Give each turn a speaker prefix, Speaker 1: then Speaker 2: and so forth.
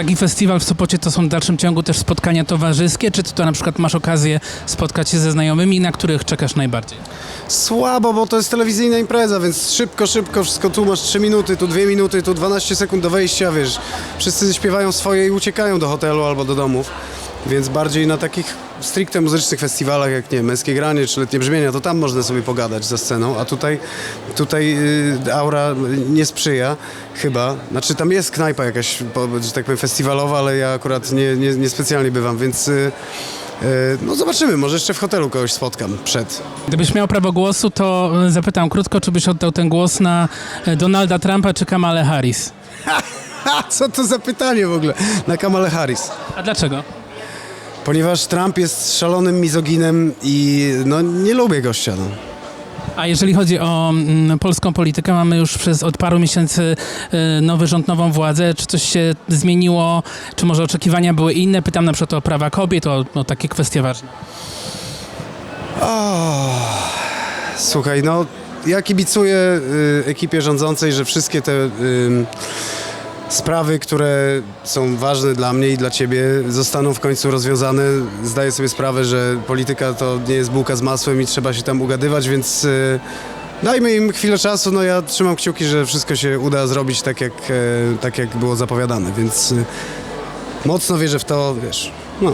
Speaker 1: taki festiwal w Sopocie to są w dalszym ciągu też spotkania towarzyskie, czy to na przykład masz okazję spotkać się ze znajomymi, na których czekasz najbardziej?
Speaker 2: Słabo, bo to jest telewizyjna impreza, więc szybko, szybko, wszystko tu masz 3 minuty, tu 2 minuty, tu 12 sekund do wejścia, wiesz. Wszyscy śpiewają swoje i uciekają do hotelu albo do domów. Więc bardziej na takich stricte muzycznych festiwalach, jak nie wiem, Męskie Granie czy Letnie Brzmienia, to tam można sobie pogadać za sceną, a tutaj, tutaj y, aura nie sprzyja chyba. Znaczy tam jest knajpa jakaś, że tak powiem, festiwalowa, ale ja akurat nie, nie, nie specjalnie bywam, więc... Y, y, no zobaczymy, może jeszcze w hotelu kogoś spotkam przed.
Speaker 1: Gdybyś miał prawo głosu, to zapytam krótko, czy byś oddał ten głos na Donalda Trumpa czy Kamalę Harris?
Speaker 2: Ha, co to za pytanie w ogóle? Na Kamale Harris.
Speaker 1: A dlaczego?
Speaker 2: Ponieważ Trump jest szalonym mizoginem i no nie lubię gościa. No.
Speaker 1: A jeżeli chodzi o mm, polską politykę, mamy już przez od paru miesięcy e, nowy rząd, nową władzę. Czy coś się zmieniło? Czy może oczekiwania były inne? Pytam na przykład o prawa kobiet, o, o takie kwestie ważne.
Speaker 2: Słuchaj, no ja kibicuję y, ekipie rządzącej, że wszystkie te y, sprawy, które są ważne dla mnie i dla ciebie, zostaną w końcu rozwiązane. Zdaję sobie sprawę, że polityka to nie jest bułka z masłem i trzeba się tam ugadywać, więc y, dajmy im chwilę czasu. No ja trzymam kciuki, że wszystko się uda zrobić tak, jak, e, tak jak było zapowiadane, więc y, mocno wierzę w to, wiesz, no.